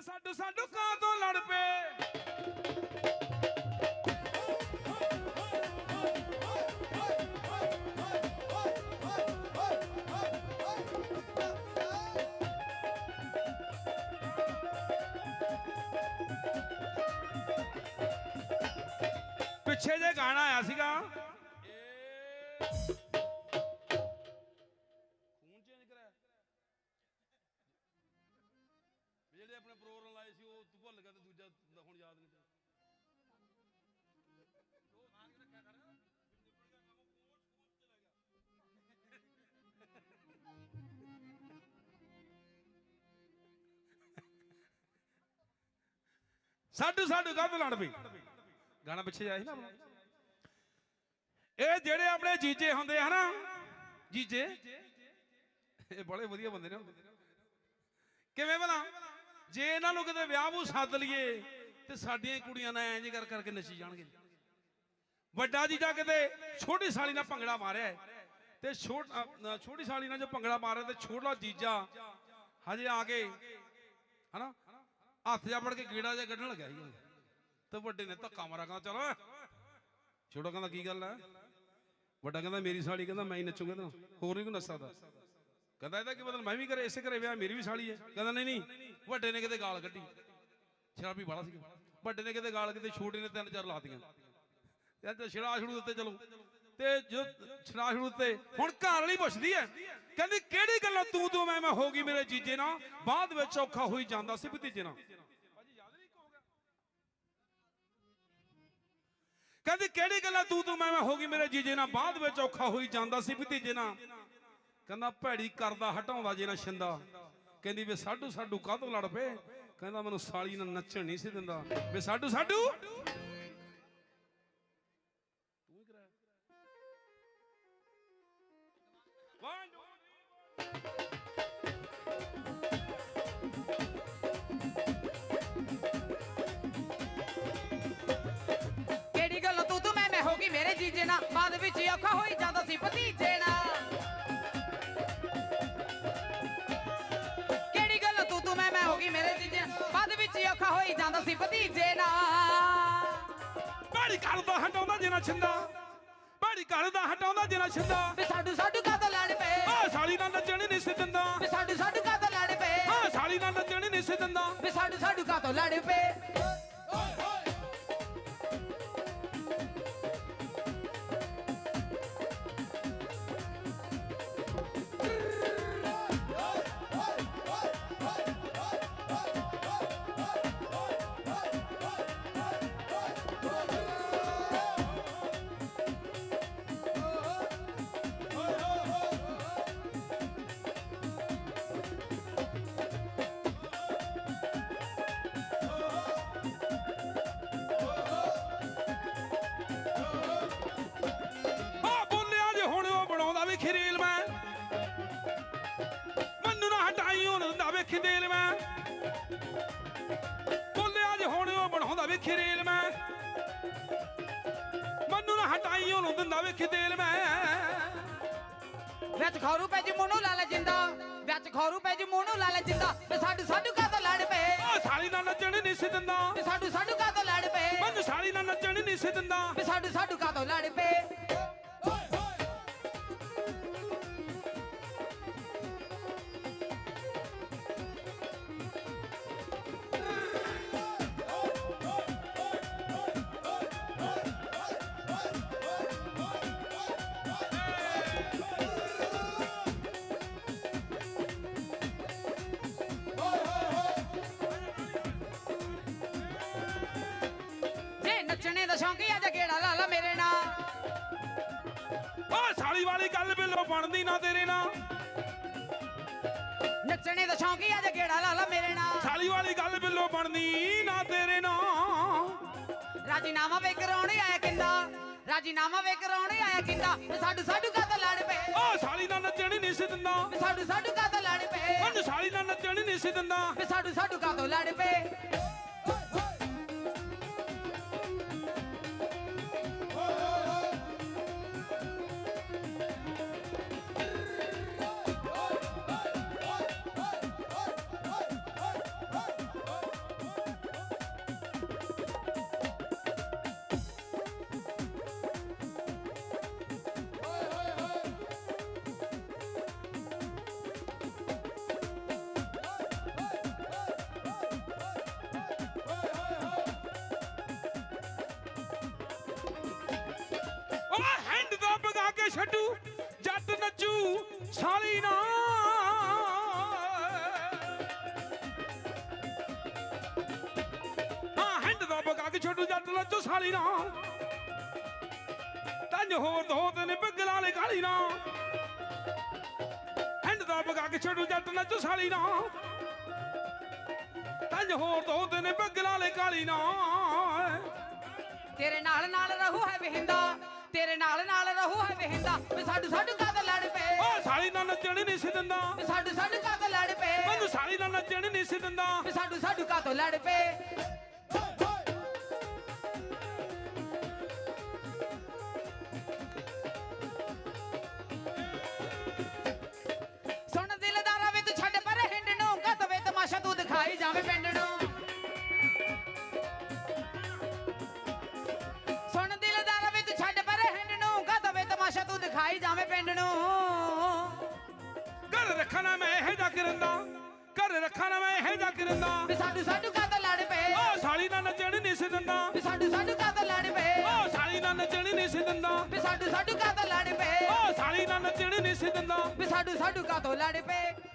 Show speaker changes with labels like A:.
A: ਵੇ ਸਾਡੂ ਸਾਡੂ ਕਾਂ ਤੋਂ ਲੜ ਪਏ। ਪਿੱਛੇ ਜੇ ਗਾਣਾ ਆਇਆ ਸੀਗਾ ਆਪਣੇ ਪ੍ਰੋਗਰਾਮ ਲਾਏ ਸੀ ਉਹ ਤੂੰ ਭੁੱਲ ਗਿਆ ਤੇ ਦੂਜਾ ਹੁਣ ਯਾਦ ਨਹੀਂ ਪਿਆ ਉਹ ਮਾਰ ਕੇ ਰੱਖਿਆ ਕਰ। ਸਾਡੂ ਸਾਡੂ ਕਾਹਤੋਂ ਲੜ ਪਈ। ਗਾਣਾ ਪਿੱਛੇ ਜਾਇਆ ਸੀ ਨਾ ਆਪਣਾ। ਇਹ ਜਿਹੜੇ ਆਪਣੇ ਜੀਜੇ ਹੁੰਦੇ ਆ ਨਾ ਜੀਜੇ ਇਹ ਬੜੇ ਵਧੀਆ ਬੰਦੇ ਨੇ ਕਿਵੇਂ ਭਲਾ? ਜੇ ਇਹਨਾਂ ਨੂੰ ਕਿਤੇ ਵਿਆਹ ਨੂੰ ਸੱਦ ਲਈਏ, ਤੇ ਸਾਡੀਆਂ ਕੁੜੀਆਂ ਨਾਲ ਐਂ ਜੇ ਕਰ ਕਰਕੇ ਨੱਚੀ ਜਾਣਗੇ। ਵੱਡਾ ਜੀਜਾ ਕਿਤੇ ਛੋਟੀ ਸਾਲੀ ਨਾਲ ਭੰਗੜਾ ਮਾਰਿਆ ਤੇ ਛੋਟੀ ਸਾਲੀ ਨਾਲ ਜੋ ਭੰਗੜਾ ਮਾਰਿਆ ਤੇ ਛੋਟਾ ਜੀਜਾ ਹਜੇ ਆ ਕੇ, ਹਨਾ, ਹੱਥ ਜਾ ਫੜ ਕੇ ਗੇੜਾ ਜਿਹਾ ਕੱਢਣ ਲੱਗਾ ਸੀ ਤੇ ਵੱਡੇ ਨੇ ਧੱਕਾ ਮਾਰਾ ਕਹਿੰਦਾ, ਚਲੋ ਛੋਟਾ ਕਹਿੰਦਾ, ਕੀ ਗੱਲ ਹੈ? ਵੱਡਾ ਕਹਿੰਦਾ, ਮੇਰੀ ਸਾਲੀ ਕਹਿੰਦਾ, ਮੈਂ ਹੀ ਨੱਚੂਗਾ ਤਾਂ ਹੋਰ ਨਹੀਂ ਕੋਈ ਨੱਚ ਸਕਦਾ ਕਹਿੰਦਾ ਇਹਦਾ ਕੀ ਮਤਲਬ? ਮੈਂ ਵੀ ਕਰੇ ਇਸੇ ਘਰੇ ਵਿਆਹ, ਮੇਰੀ ਵੀ ਸਾਲੀ ਹੈ। ਕਹਿੰਦਾ ਨਹੀਂ ਨਹੀਂ, ਵੱਡੇ ਨੇ ਕਿਤੇ ਗਾਲ ਕੱਢੀ। ਸ਼ਰਾਬੀ ਬਾਲਾ ਸੀ। ਵੱਡੇ ਨੇ ਕਿਤੇ ਗਾਲ ਕਿਤੇ, ਛੋਟੇ ਨੇ ਤਿੰਨ ਚਾਰ ਲਾਤੀਆਂ। ਯਾਰ ਤੇ ਛੜਾ ਛੜੂ ਉੱਤੇ ਚਲੋ। ਤੇ ਜੋ ਛੜਾ ਛੜੂ ਉੱਤੇ, ਹੁਣ ਘਰ ਵਾਲੀ ਪੁੱਛਦੀ ਹੈ, ਕਹਿੰਦੀ ਕਿਹੜੀ ਗੱਲੋਂ ਤੂੰ ਤੂੰ ਮੈਂ ਮੈਂ ਹੋ ਗਈ ਮੇਰੇ ਜੀਜੇ ਨਾਲ? ਬਾਅਦ ਵਿੱਚ ਔਖਾ ਹੋਈ ਜਾਂਦਾ ਸੀ ਭਤੀਜੇ ਨਾਲ। ਕਹਿੰਦੀ ਕਿਹੜੀ ਗੱਲਾਂ ਤੂੰ ਤੂੰ ਮੈਂ ਮੈਂ ਹੋ ਗਈ ਮੇਰੇ ਜੀਜੇ ਨਾਲ? ਬਾਅਦ ਵਿੱਚ ਔਖਾ ਹੋਈ ਜਾਂਦਾ ਸੀ ਭਤੀਜੇ ਨਾਲ। ਕਹਿੰਦਾ ਭੈੜੀ ਕਰਦਾ ਹਟਾਉਂਦਾ ਜੇ ਨਾ ਛਿੰਦਾ। ਕਹਿੰਦੀ ਵੇ ਸਾਡੂ ਸਾਡੂ ਕਾਹਤੋਂ ਲੜ ਪਏ? ਕਹਿੰਦਾ ਮੈਨੂੰ ਸਾਲੀ ਨਾਲ ਨੱਚਣ ਨਹੀਂ ਸੀ ਦਿੰਦਾ। ਵੇ ਸਾਡੂ ਸਾਡੂ? ਤੂੰ ਹੀ ਕਰਾਇਆ One,
B: ਕਿਹੜੀ ਗੱਲ ਤੂੰ ਤੂੰ ਮੈਂ ਮੈਂ ਹੋ ਗਈ ਮੇਰੇ ਜੀਜੇ ਨਾਲ? ਬਾਅਦ ਵਿੱਚ ਔਖਾ ਹੋਈ ਜਾਂਦਾ ਸੀ ਭਤੀਜੇ ਔਖਾ ਹੋਈ ਜਾਂਦਾ ਸੀ ਭਤੀਜੇ ਨਾਲ।
A: ਭੈੜੀ ਕਰਦਾ ਹਟਾਉਂਦਾ ਜੇ ਨਾ ਛਿੰਦਾ ਭੈੜੀ ਕਰਦਾ ਹਟਾਉਂਦਾ ਜੇ ਨਾ ਛਿੰਦਾ।
B: ਵੇ ਸਾਡੂ ਸਾਡੂ ਕਾਹਤੋਂ ਲੜ ਪਏ?
A: ਆ ਸਾਲੀ ਨਾਲ ਨੱਚਣ ਨਹੀਂ ਸੀ ਦਿੰਦਾ।
B: ਵੇ ਸਾਡੂ ਸਾਡੂ ਕਾਹਤੋਂ ਲੜ ਪਏ?
A: ਆ ਸਾਲੀ ਨਾਲ ਨੱਚਣ ਨਹੀਂ ਸੀ ਦਿੰਦਾ।
B: ਵੇ ਸਾਡੂ ਸਾਡੂ ਕਾਹਤੋਂ ਲੜ ਪਏ?
A: ਖਰੀਲ ਮੈਂ। ਮੈਨੂੰ ਨਾ ਹਟਾਈ ਹੁਣ ਦਿੰਦਾ ਵੇ ਖਿਦੇਲ ਮੈਂ। ਬੋਲਿਆ ਜੇ ਹੁਣ ਉਹ ਬਣਾਉਂਦਾ ਵੀ ਖਰੀਲ ਮੈਂ। ਮੈਨੂੰ ਨਾ ਹਟਾਈ ਹੁਣ ਦਿੰਦਾ ਵੇ ਖਿਦੇਲ ਮੈਂ।
B: ਵਿੱਚ ਖੌਰੂ ਪੈ ਜੀ ਮੂੰਹ ਲਾਲ ਜਿੰਦਾ। ਵਿੱਚ ਖੌਰੂ ਪੈ ਜੀ ਮੂੰਹ ਲਾਲ ਜਿੰਦਾ। ਵੇ ਸਾਡੂ ਸਾਡੂ ਕਾਹਤੋਂ ਲੜ ਪਏ?
A: ਆ ਸਾਲੀ ਨਾਲ ਨੱਚਣ ਨਹੀਂ ਸੀ ਦਿੰਦਾ।
B: ਵੇ ਸਾਡੂ ਸਾਡੂ ਕਾਹਤੋਂ ਲੜ ਪਏ?
A: ਮੈਨੂੰ ਸਾਲੀ ਨਾਲ ਨੱਚਣ ਨਹੀਂ ਸੀ ਦਿੰਦਾ।
B: ਵੇ ਸਾਡੂ ਸਾਡੂ ਕਾਹਤੋਂ ਸ਼ੌਂਕ ਆ ਜਾ ਗੇੜਾ ਲਾ ਲਾ ਮੇਰੇ ਨਾਲ?
A: ਆ ਸਾਲੀ ਵਾਲੀ ਗੱਲ ਬਿੱਲੋ ਬਣਦੀ ਨਾ ਤੇਰੇ ਨਾਲ।
B: ਨੱਚਣੇ ਦਾ ਸ਼ੌਂਕ ਆ ਜਾ ਗੇੜਾ ਲਾ ਲਾ ਮੇਰੇ ਨਾਲ।
A: ਸਾਲੀ ਵਾਲੀ ਗੱਲ ਬਿੱਲੋ ਬਣਦੀ ਨਾ ਤੇਰੇ ਨਾਲ।
B: ਰਾਜੀਨਾਮਾ ਵੇ ਕਰਾਉਣੇ ਆਇਆ ਕਿੰਦਾ? ਰਾਜੀਨਾਮਾ ਵੇ ਕਰਾਉਣੇ ਆਇਆ ਕਿੰਦਾ? ਸਾਡੂ ਸਾਡੂ ਕਾਹਤੋਂ ਲੜ ਪਏ?
A: ਆ ਸਾਲੀ ਨਾਲ ਨੱਚਣ ਨਹੀਂ ਸੀ ਦਿੰਦਾ।
B: ਸਾਡੂ ਸਾਡੂ ਕਾਹਤੋਂ ਲੜ ਪਏ?
A: ਮੈਨੂੰ ਸਾਲੀ ਨਾਲ ਨੱਚਣ ਨਹੀਂ ਸੀ ਦਿੰਦਾ।
B: ਸਾਡੂ ਸਾਡੂ ਕਾਹਤੋਂ ਲੜ ਪਏ?
A: ਛੱਡੂ ਜੱਟ ਨੱਚੂ, ਸਾਲੀ ਨਾ। ਹਾਂ ਹੈਂਡ ਦਾ ਬਗਾ ਕੇ ਛੱਡੂ, ਜੱਟ ਨੱਚੂ, ਸਾਲੀ ਨਾ। ਤੰਜ ਹੋਰ ਦੋ ਦਿਨ ਬਿਗਲਾਂ ਵਾਲੇ ਕਾਲੀ ਨਾ। ਹੈਂਡ ਦਾ ਬਗਾ ਕੇ ਛੱਡੂ, ਜੱਟ ਨੱਚੂ, ਸਾਲੀ ਨਾ। ਤੰਜ ਹੋਰ ਦੋ ਦਿਨ ਬਿਗਲਾਂ ਵਾਲੇ ਕਾਲੀ ਨਾ।
B: ਤੇਰੇ ਨਾਲ ਨਾਲ ਰਹੂ ਹੈ ਵਹਿੰਦਾ। ਤੇਰੇ ਨਾਲ ਨਾਲ ਰਹੂ ਹੈ ਵਹਿੰਦਾ। ਵੀ ਸਾਡੂ ਸਾਡੂ ਕਾਹਦਾ ਲੜ ਪਏ।
A: ਓ ਸਾਲੀ ਨਾਲ ਨੱਚਣ ਨਹੀਂ ਸੀ ਦਿੰਦਾ।
B: ਵੀ ਸਾਡੂ ਸਾਡੂ ਕਾਹਦਾ ਲੜ ਪਏ।
A: ਮੈਨੂੰ ਸਾਲੀ ਨਾਲ ਨੱਚਣ ਨਹੀਂ ਸੀ ਦਿੰਦਾ।
B: ਵੀ ਸਾਡੂ ਸਾਡੂ ਕਾਹਤੋਂ ਲੜ ਪਏ। ਸੁਣ ਦਿਲਦਾਰਾ ਵੇ ਤੂੰ ਛੱਡ ਪਰੇ ਹਿੰਡ ਨੂੰ। ਕਦ ਵੇ ਤਮਾਸ਼ਾ ਤੂੰ ਦਿਖਾਈ ਜਾਵੇਂ ਪਿੰਡ ਦਿਖਾਈ ਜਾਵੇਂ ਪਿੰਡ ਨੂੰ।
A: ਘਰ ਰੱਖਣਾ ਮੈਂ ਇਹ ਜਾ ਕਿਰੰਦਾ। ਘਰ ਰੱਖਣਾ ਮੈਂ ਇਹ ਜਾ ਕਿਰੰਦਾ।
B: ਵੀ ਸਾਡੂ ਸਾਡੂ ਕਾਹਤੋਂ ਲੜ ਪਏ।
A: ਓ ਸਾਲੀ ਨਾਲ ਨੱਚਣ ਨਹੀਂ ਸੀ ਦਿੰਦਾ।
B: ਵੀ ਸਾਡੂ ਸਾਡੂ ਕਾਹਤੋਂ ਲੜ ਪਏ।
A: ਓ ਸਾਲੀ ਨਾਲ ਨੱਚਣ ਨਹੀਂ ਸੀ ਦਿੰਦਾ।
B: ਵੀ ਸਾਡੂ ਸਾਡੂ ਕਾਹਤੋਂ ਲੜ ਪਏ।
A: ਓ ਸਾਲੀ ਨਾਲ ਨੱਚਣ ਨਹੀਂ ਸੀ ਦਿੰਦਾ।
B: ਵੀ ਸਾਡੂ ਸਾਡੂ ਕਾਹਤੋਂ ਲੜ ਪਏ।